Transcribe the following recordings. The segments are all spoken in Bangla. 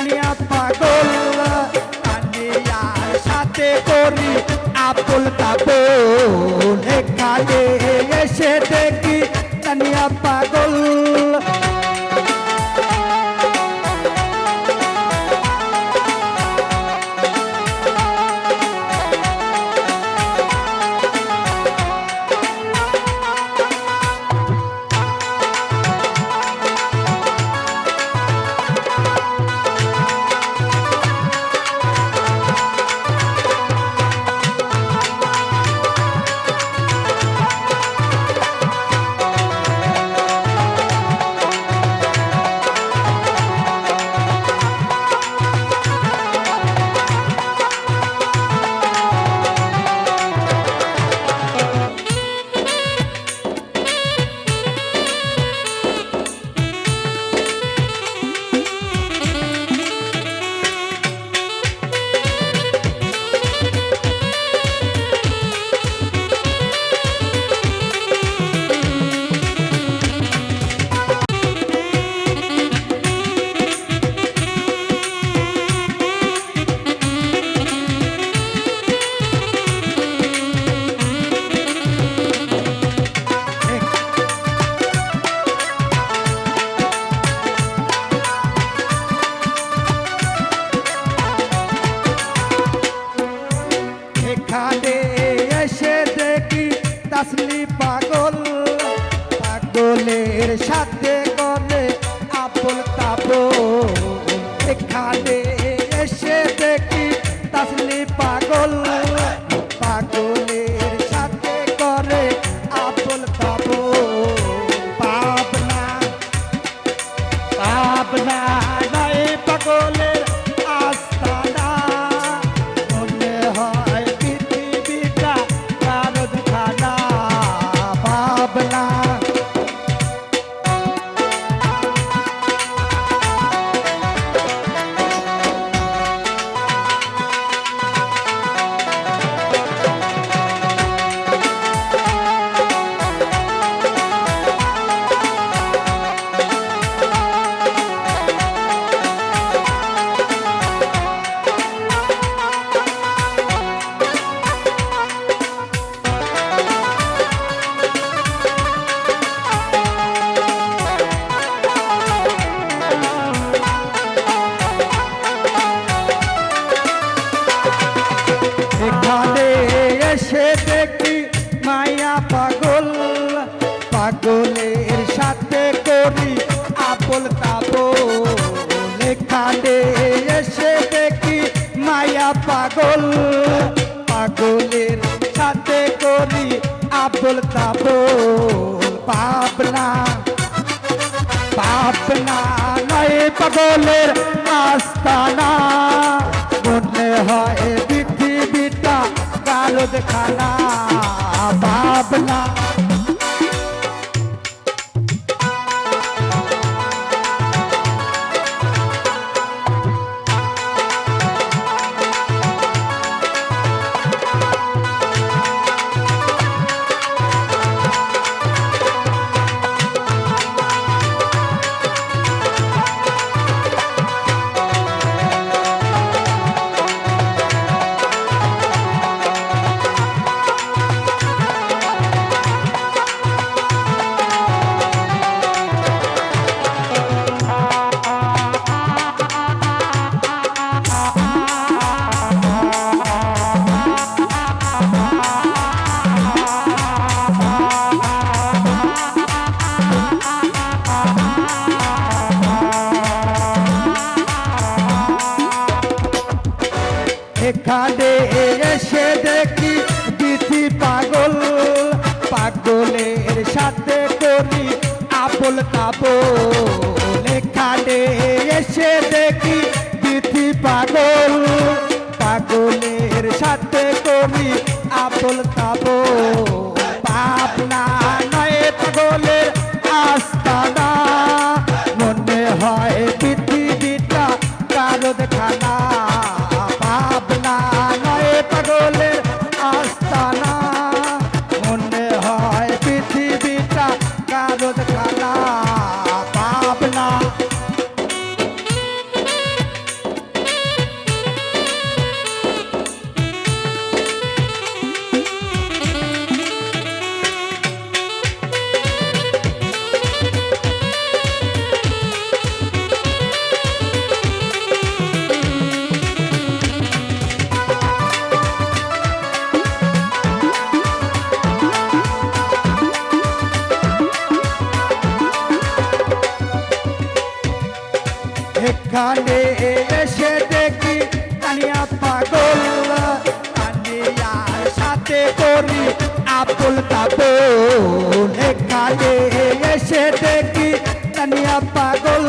তানিয়া পাগল। তানিয়ার সাথে করি আবুল কাপড় এখানে এসে দেখি তানিয়া পাগল। পাগলের পাগল, পাগলের সাথে করি আবুল তাবল পাবনা পাবনা নয় পাগলের আস্তানা। মনে হয় পৃথিবীটা কালো দেখানা পাবনা তাবল এখানে এসে দেখি বিধি পাগল পাগলের সাথে করি আপল তাবল এখানে এসে দেখি কানিয়া পাগল। কানিয়ার সাথে করি আবুল তাবুল এখানে এসে দেখি কানিয়া পাগল।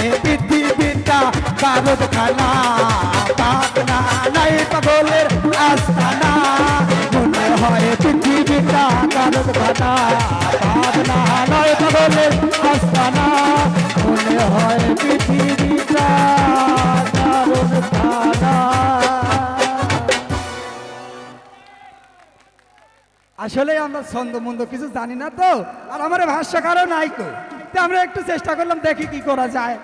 হয় পৃথিবীটা কারদ খানা পাবনা নয় পাগলের আস্তানা। মনে হয় পৃথিবীটা কারদ খানা নয় পাগলের মনে হয় পৃথিবীটা কারদ খানা আসলে আমরা ছন্দ মন্দ কিছু জানি না তো? আর আমার ভাষ্যকারও নাই তো আমরা একটু চেষ্টা করলাম দেখি কি করা যায়।